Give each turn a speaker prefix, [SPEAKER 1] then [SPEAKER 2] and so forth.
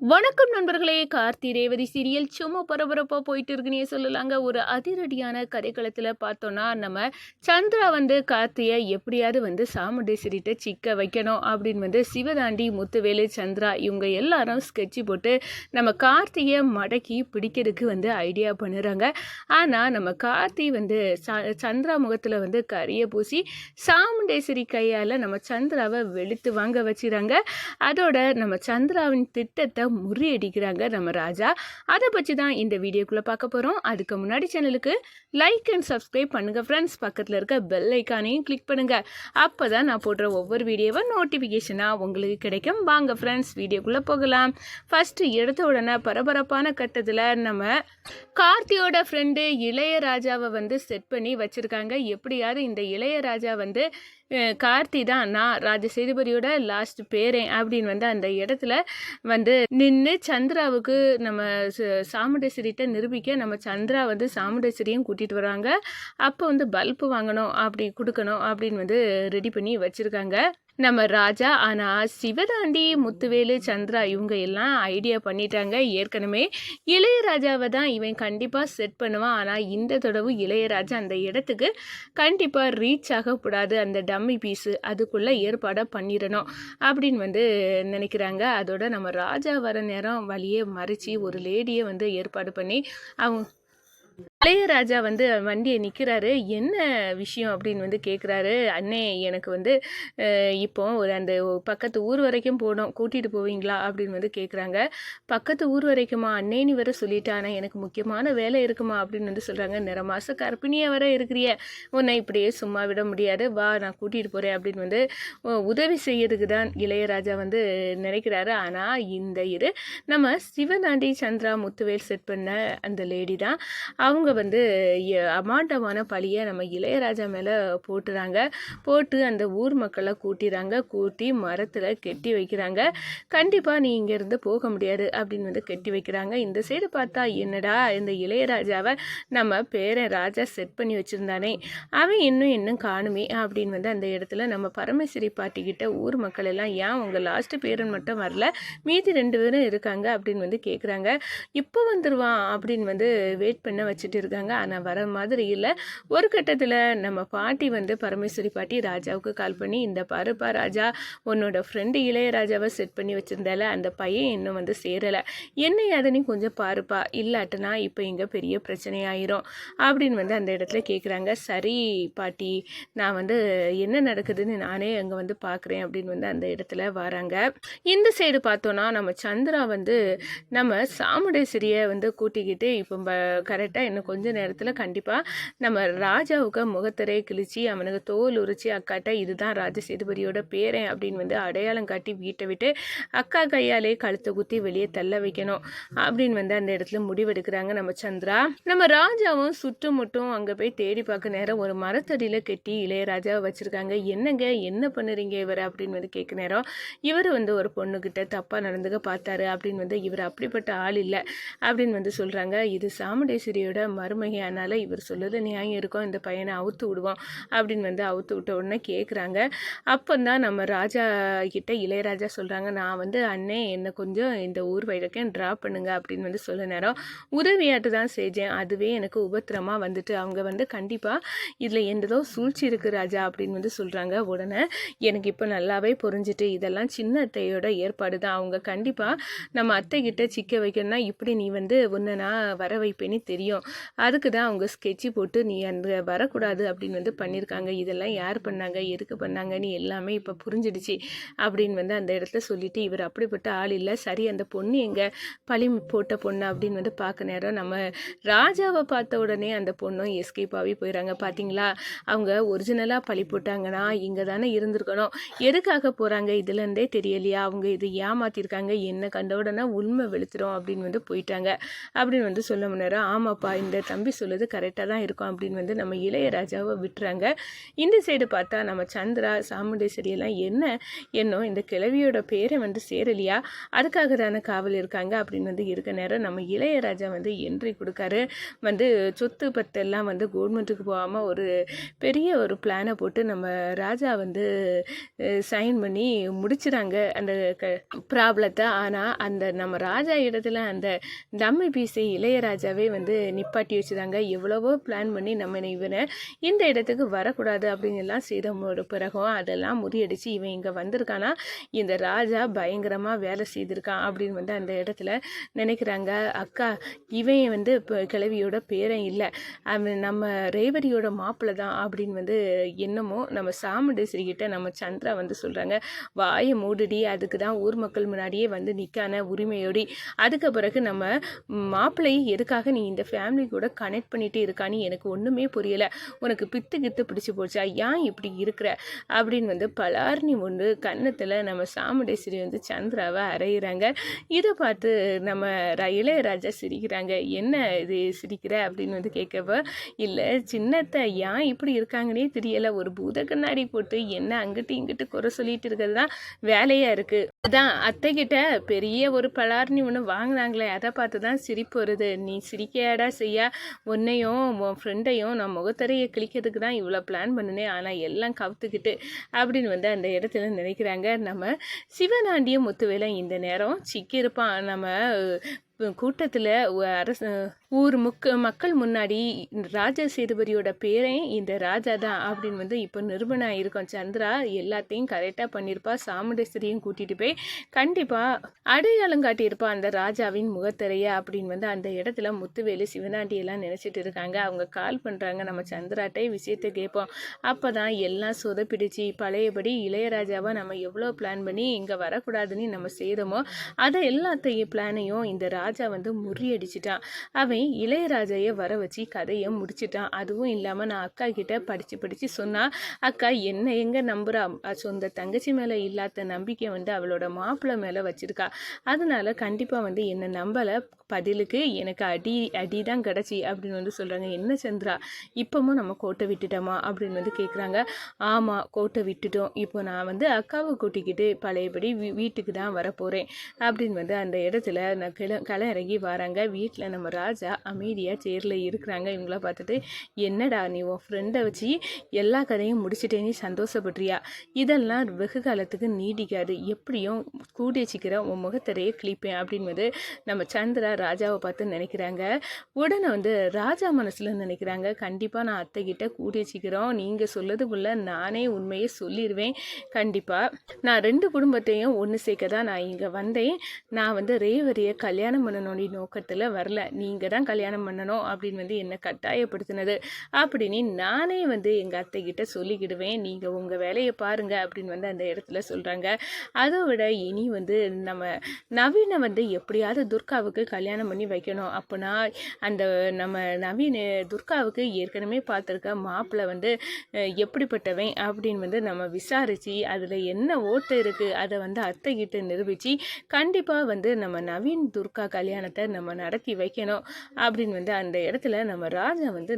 [SPEAKER 1] வணக்கம் நண்பர்களே. கார்த்தி ரேவதி சீரியல் சும்மா பரபரப்பாக போயிட்டு இருக்குன்னே சொல்லலாங்க. ஒரு அதிரடியான கதைக்களத்தில் பார்த்தோன்னா நம்ம சந்திரா வந்து கார்த்தியை எப்படியாவது வந்து சாமுண்டேஸ்வரிட்ட சிக்க வைக்கணும் அப்படின்னு வந்து சிவதாண்டி முத்துவேலு சந்திரா இவங்க எல்லாரும் ஸ்கெட்சு போட்டு நம்ம கார்த்தியை மடக்கி பிடிக்கிறதுக்கு வந்து ஐடியா பண்ணுறாங்க. ஆனால் நம்ம கார்த்தி வந்து ச- சந்திரா முகத்தில் வந்து கறியை பூசி சாமுண்டேஸ்வரி கையால் நம்ம சந்திராவை வெளுத்து வாங்க வச்சுறாங்க. அதோட நம்ம சந்திராவின் திட்டத்தை முறியடிக்கிறாங்க நம்ம ராஜா. அதை பற்றி தான் இந்த வீடியோக்குள்ளே பார்க்க போகிறோம் அதுக்கு முன்னாடி சேனலுக்கு லைக் அண்ட் சப்ஸ்கிரைப் பண்ணுங்கள் ஃப்ரெண்ட்ஸ் பக்கத்தில் இருக்க பெல் ஐக்கானையும் கிளிக் பண்ணுங்கள் அப்போ தான் நான் போடுற ஒவ்வொரு வீடியோவை நோட்டிஃபிகேஷனாக உங்களுக்கு கிடைக்கும். வாங்க ஃப்ரெண்ட்ஸ் வீடியோக்குள்ளே போகலாம். ஃபஸ்ட்டு எடுத்த உடனே பரபரப்பான கட்டத்தில் நம்ம கார்த்தியோட ஃப்ரெண்டு இளையராஜாவை வந்து செட் பண்ணி வச்சுருக்காங்க. எப்படியாவது இந்த இளையராஜா வந்து கார்த்தி தான் நான் ராஜ சேதுபதியோட லாஸ்ட் பேரேன் அப்படின்னு வந்து அந்த இடத்துல வந்து நின்று சந்திராவுக்கு நம்ம ச- நிரூபிக்க நம்ம சந்திரா வந்து சாமுண்டேஸ்வரியும் கூட்டிகிட்டு வராங்க. அப்போ வந்து பல்பு வாங்கணும் அப்படி கொடுக்கணும் அப்படின்னு வந்து ரெடி பண்ணி வச்சுருக்காங்க. நம்ம ராஜா ஆனால் சிவதாண்டி முத்துவேலு சந்திரா இவங்க எல்லாம் ஐடியா பண்ணிட்டாங்க. ஏற்கனவே இளையராஜாவை தான் இவன் கண்டிப்பாக செட் பண்ணுவான். ஆனால் இந்த தடவை இளையராஜா அந்த இடத்துக்கு கண்டிப்பாக ரீச் ஆகக்கூடாது. அந்த டம்மி பீஸு அதுக்குள்ளே ஏற்பாடாக பண்ணிடணும் அப்படின்னு வந்து நினைக்கிறாங்க. அதோட நம்ம ராஜா வர நேரம் வழியே மறைச்சி ஒரு லேடியை வந்து ஏற்பாடு பண்ணி அவங்க இளையராஜா வந்து வண்டியை நிற்கிறாரு என்ன விஷயம் அப்படின்னு வந்து கேட்குறாரு அண்ணே எனக்கு வந்து இப்போ ஒரு அந்த பக்கத்து ஊர் வரைக்கும் போகணும் கூட்டிகிட்டு போவீங்களா? அப்படின்னு வந்து கேட்குறாங்க பக்கத்து ஊர் வரைக்குமா? அண்ணேனி வர சொல்லிட்டானே எனக்கு முக்கியமான வேலை இருக்குமா? அப்படின்னு வந்து சொல்கிறாங்க நிற மாத கர்ப்பிணியாக வர இருக்கிறிய. உன்னை இப்படியே சும்மா விட முடியாது. வா நான் கூட்டிகிட்டு போகிறேன் அப்படின்னு வந்து உதவி செய்யறதுக்கு தான் இளையராஜா வந்து நினைக்கிறாரு. ஆனால் இந்த இரு நம்ம சிவதாண்டி சந்திரா முத்துவேல் செட் பண்ண அந்த லேடி தான். அவங்க வந்து அமாண்டமான பழியை நம்ம இளையராஜா மேலே போட்டுறாங்க. போட்டு அந்த ஊர் மக்களை கூட்டிறாங்க. கூட்டி மரத்தில் கெட்டி வைக்கிறாங்க. கண்டிப்பாக நீ இங்கேருந்து போக முடியாது அப்படின்னு வந்து கெட்டி வைக்கிறாங்க. இந்த சைடு பார்த்தா என்னடா இந்த இளையராஜாவை நம்ம பேரன் ராஜா செட் பண்ணி வச்சுருந்தானே. அவன் இன்னும் இன்னும் காணுமே அப்படின்னு வந்து அந்த இடத்துல நம்ம பரமேஸ்வரி பாட்டிக்கிட்ட ஊர் மக்கள் எல்லாம் ஏன் உங்கள் லாஸ்ட் பேரன் மட்டும் வரல? மீதி ரெண்டு பேரும் இருக்காங்க அப்படின்னு வந்து கேட்குறாங்க இப்போ வந்துடுவான் அப்படின்னு வந்து வெயிட் பண்ண வச்சுட்டு இருக்காங்க. ஆனால் வர மாதிரி இல்லை. ஒரு கட்டத்தில் நம்ம பாட்டி வந்து பரமேஸ்வரி பாட்டி ராஜாவுக்கு கால் பண்ணி இந்த பாருப்பா ராஜா உன்னோட ஃப்ரெண்டு இளையராஜாவை செட் பண்ணி வச்சுருந்தால அந்த பையன் இன்னும் வந்து சேரலை. என்ன நீ கொஞ்சம் பாருப்பா. இல்லாட்டினா இப்போ இங்கே பெரிய பிரச்சனையாயிரும். அப்படின்னு வந்து அந்த இடத்துல கேட்குறாங்க சரி பாட்டி நான் வந்து என்ன நடக்குதுன்னு நானே அங்கே வந்து பார்க்குறேன் அப்படின்னு வந்து அந்த இடத்துல வராங்க. இந்த சைடு பார்த்தோன்னா நம்ம சந்திரா வந்து நம்ம சாமுடேஸ்வரியை வந்து கூட்டிக்கிட்டு இப்போ கரெக்டாக இன்னும் கொஞ்ச நேரத்தில் கண்டிப்பாக நம்ம ராஜாவுக்கு முகத்தரை கிழிச்சி அவனுக்கு தோல் உரிச்சி அக்காட்ட இதுதான் ராஜ சேதுபதியோட பேரன் அப்படின்னு வந்து அடையாளம் காட்டி வீட்டை விட்டு அக்கா கையாலே கழுத்தை குத்தி வெளியே தள்ள வைக்கணும் அப்படின்னு வந்து அந்த இடத்துல முடிவெடுக்கிறாங்க நம்ம சந்திரா. நம்ம ராஜாவும் சுற்றுமுட்டும் அங்கே போய் தேடி பார்க்க நேரம் ஒரு மரத்தடியில் கெட்டி இளையராஜாவை வச்சுருக்காங்க. என்னங்க என்ன பண்ணுறீங்க இவர் அப்படின்னு வந்து கேட்க நேரம் இவர் வந்து ஒரு பொண்ணுக்கிட்ட தப்பாக நடந்துக்க பார்த்தாரு அப்படின்னு வந்து இவர் அப்படிப்பட்ட ஆள் இல்லை அப்படின்னு வந்து சொல்கிறாங்க இது சாமுண்டேஸ்வரியோட மருமகை மருமகையானால இவர் சொல்லுறது நியாயம் இருக்கும் இந்த பையனை அவுத்து விடுவோம் அப்படின்னு வந்து அவுத்து விட்ட உடனே கேட்குறாங்க அப்போ தான் நம்ம ராஜா கிட்ட இளையராஜா சொல்கிறாங்க நான் வந்து அண்ணே என்னை கொஞ்சம் இந்த ஊர் வரைக்கும் ட்ராப் பண்ணுங்க அப்படின்னு வந்து சொல்ல நேரம் உதவியாட்டு தான் செஞ்சேன். அதுவே எனக்கு உபத்திரமாக வந்துட்டு அவங்க வந்து கண்டிப்பாக இதில் எந்ததோ சூழ்ச்சி இருக்குது ராஜா அப்படின்னு வந்து சொல்கிறாங்க உடனே எனக்கு இப்போ நல்லாவே புரிஞ்சுட்டு இதெல்லாம் சின்ன அத்தையோட ஏற்பாடு தான். அவங்க கண்டிப்பாக நம்ம அத்தை கிட்ட சிக்க வைக்கணும்னா இப்படி நீ வந்து உன்னை நான் வர வைப்பேன்னு தெரியும். அதுக்கு தான் அவங்க ஸ்கெட்சி போட்டு நீ அந்த வரக்கூடாது அப்படின்னு வந்து பண்ணியிருக்காங்க. இதெல்லாம் யார் பண்ணாங்க? எதுக்கு பண்ணாங்கன்னு எல்லாமே இப்போ புரிஞ்சிடுச்சு அப்படின்னு வந்து அந்த இடத்துல சொல்லிட்டு இவர் அப்படிப்பட்ட ஆள் இல்லை. சரி அந்த பொண்ணு எங்கே? பழி போட்ட பொண்ணு? அப்படின்னு வந்து பார்க்க நேரம் நம்ம ராஜாவை பார்த்த உடனே அந்த பொண்ணும் எஸ்கேப் ஆகி போயிடறாங்க. பார்த்தீங்களா அவங்க ஒரிஜினலாக பழி போட்டாங்கன்னா இங்கே தானே இருந்திருக்கணும். எதுக்காக போகிறாங்க இதுலேருந்தே தெரியலையா? அவங்க இது ஏமாத்திருக்காங்க. என்ன கண்ட உடனே உண்மை வெளுத்துரும் அப்படின்னு வந்து போயிட்டாங்க. அப்படின்னு வந்து சொல்ல முன்னாரு ஆமாப்பா இந்த இந்த தம்பி சொல்லுது கரெக்டாக தான் இருக்கும் அப்படின்னு வந்து நம்ம இளையராஜாவை விட்டுறாங்க. இந்த சைடு பார்த்தா நம்ம சந்திரா சாமுண்டேஸ்வரி எல்லாம் என்ன என்னோ இந்த கிழவியோட பேரை வந்து சேரலையா? அதுக்காக தானே காவல் இருக்காங்க அப்படின்னு வந்து இருக்க நேரம் நம்ம இளையராஜா வந்து என்ட்ரி கொடுக்காரு. வந்து சொத்து பத்தெல்லாம் வந்து கவர்மெண்ட்டுக்கு போகாமல் ஒரு பெரிய ஒரு பிளானை போட்டு நம்ம ராஜா வந்து சைன் பண்ணி முடிச்சிடாங்க அந்த க ப்ராப்ளத்தை. ஆனால் அந்த நம்ம ராஜா இடத்துல அந்த தம்மி பீஸை இளையராஜாவே வந்து நிப்பாட்டி வச்சுதாங்க. எவ்வளவோ பிளான் பண்ணி நம்ம இவனை இந்த இடத்துக்கு வரக்கூடாது அப்படிங்கெல்லாம் செய்த பிறகும் அதெல்லாம் முறியடிச்சு இவன் இங்கே வந்திருக்கானா? இந்த ராஜா பயங்கரமாக வேலை செய்திருக்கான் அப்படின்னு வந்து அந்த இடத்துல நினைக்கிறாங்க. அக்கா இவன் வந்து இப்போ கிழவியோட பேரன் இல்லை. அவன் நம்ம ரேவதியோட மாப்பிள்ளை தான் அப்படின்னு வந்து என்னமோ நம்ம சாமுண்டேஸ்வரி கிட்ட நம்ம சந்திரா வந்து சொல்கிறாங்க வாயை மூடுடி அதுக்கு தான் ஊர் மக்கள் முன்னாடியே வந்து நிற்கான உரிமையோடி. அதுக்கு பிறகு நம்ம மாப்பிள்ளையை எதுக்காக நீ இந்த ஃபேமிலி கூட கனெக்ட் பண்ணிட்டு இருக்கான்னு எனக்கு ஒன்றுமே புரியலை. உனக்கு பித்து கித்து பிடிச்சி போச்சா? ஏன் இப்படி இருக்கிற? அப்படின்னு வந்து பலார்னி ஒன்று கன்னத்தில் நம்ம சாமுண்டேஸ்வரி வந்து சந்திராவை அரைகிறாங்க இதை பார்த்து நம்ம இளையராஜா சிரிக்கிறாங்க. என்ன இது சிரிக்கிற? அப்படின்னு வந்து கேட்கவ இல்லை சின்னத்தை ஏன் இப்படி இருக்காங்கன்னே தெரியலை. ஒரு பூத கண்ணாடி போட்டு என்ன அங்கிட்டு இங்கிட்டு குறை சொல்லிட்டு இருக்கிறது தான் வேலையாக இருக்குது அதான் அத்தைக்கிட்ட பெரிய ஒரு பலார்னி ஒன்று வாங்கினாங்களே அதை பார்த்து தான் சிரிப்பு வருது. நீ சிரிக்கையாடா செய்யா? உன்னையும் உன் ஃப்ரெண்டையும் நான் முகத்தரையை கிழிக்கிறதுக்கு தான் இவ்வளோ பிளான் பண்ணினேன். ஆனால் எல்லாம் கவுத்துக்கிட்டு அப்படின்னு வந்து அந்த இடத்துல நினைக்கிறாங்க. நம்ம சிவனாண்டியும் முத்துவேலை இந்த நேரம் சிக்கியிருப்பான். நம்ம கூட்டத்தில் அரசு ஊர் முக்க மக்கள் முன்னாடி ராஜா சேதுபதியோட பேரே இந்த ராஜா தான் அப்படின்னு வந்து இப்போ நிரூபணம் ஆயிருக்கும் சந்திரா எல்லாத்தையும் கரெக்டாக பண்ணியிருப்பா சாமுண்டேஸ்வரியும் கூட்டிகிட்டு போய் கண்டிப்பாக அடையாளம் காட்டியிருப்பா அந்த ராஜாவின் முகத்திரைய அப்படின்னு வந்து அந்த இடத்துல முத்துவேலு சிவனாண்டியெல்லாம் நினச்சிட்டு இருக்காங்க. அவங்க கால் பண்ணுறாங்க நம்ம சந்திராட்டை விஷயத்தை கேட்போம். அப்போ தான் எல்லாம் சொதப்பிடிச்சு. பழையபடி இளையராஜாவை நம்ம எவ்வளோ பிளான் பண்ணி இங்கே வரக்கூடாதுன்னு நம்ம செய்தோமோ அதை எல்லாத்தையும் பிளானையும் இந்த ராஜா வந்து முறியடிச்சிட்டான். அவன் இளையராஜையை வர வச்சு கதையை முடிச்சிட்டான். அதுவும் இல்லாமல் நான் அக்கா கிட்ட படித்து படித்து சொன்னா அக்கா என்ன எங்கே நம்புறா? சொந்த தங்கச்சி மேலே இல்லாத நம்பிக்கை வந்து அவளோட மாப்பிள்ளை மேலே வச்சிருக்கா. அதனால கண்டிப்பாக வந்து என்னை நம்பலை. பதிலுக்கு எனக்கு அடி அடி தான் கிடச்சி அப்படின்னு வந்து சொல்கிறாங்க என்ன சந்திரா? இப்போவும் நம்ம கோட்டை விட்டுட்டோமா? அப்படின்னு வந்து கேட்குறாங்க ஆமாம் கோட்டை விட்டுட்டோம். இப்போ நான் வந்து அக்காவை கூட்டிக்கிட்டு பழையபடி வீ வீட்டுக்கு தான் வரப்போகிறேன் அப்படின்னு வந்து அந்த இடத்துல நான் கிள களை இறங்கி வராங்க. வீட்டில் நம்ம ராஜா அமைதியாக சேரில் இருக்கிறாங்க. இவங்கள பார்த்துட்டு என்னடா நீ உன் ஃப்ரெண்டை வச்சு எல்லா கதையும் முடிச்சிட்டே நீ சந்தோஷப்படுறியா? இதெல்லாம் வெகு காலத்துக்கு நீடிக்காது. எப்படியும் கூடிய சீக்கிரம் உன் முகத்தரையே கிளிப்பேன் அப்படின்னு வந்து நம்ம சந்திரா ராஜாவை பார்த்து நினைக்கிறாங்க. உடனே வந்து ராஜா மனசில் நினைக்கிறாங்க. கண்டிப்பாக நான் அத்தைக்கிட்ட கூட்டி வச்சுக்கிறோம் நீங்கள் சொல்லதுக்குள்ள நானே உண்மையை சொல்லிடுவேன் கண்டிப்பாக நான் ரெண்டு குடும்பத்தையும் ஒன்று சேர்க்க தான் நான் இங்கே வந்தேன். நான் வந்து ரேவரியை கல்யாணம் பண்ணணும்னு நோக்கத்தில் வரல. நீங்கள் தான் கல்யாணம் பண்ணணும் அப்படின்னு வந்து என்னை கட்டாயப்படுத்தினது. அப்படின்னு நானே வந்து எங்கள் அத்தைக்கிட்ட சொல்லிக்கிடுவேன். நீங்கள் உங்கள் வேலையை பாருங்கள் அப்படின்னு வந்து அந்த இடத்துல சொல்கிறாங்க அதை விட இனி வந்து நம்ம நவீனை வந்து எப்படியாவது துர்காவுக்கு கல்யாணம் கல்யாணம் பண்ணி வைக்கணும். அப்போனா அந்த நம்ம நவீன் துர்காவுக்கு ஏற்கனவே பார்த்துருக்க மாப்பிள்ளை வந்து எப்படிப்பட்டவன் அப்படின்னு வந்து நம்ம விசாரித்து அதில் என்ன ஓட்டு இருக்குது அதை வந்து அத்தைக்கிட்ட நிரூபித்து கண்டிப்பாக வந்து நம்ம நவீன் துர்கா கல்யாணத்தை நம்ம நடத்தி வைக்கணும் அப்படின்னு வந்து அந்த இடத்துல நம்ம ராஜா வந்து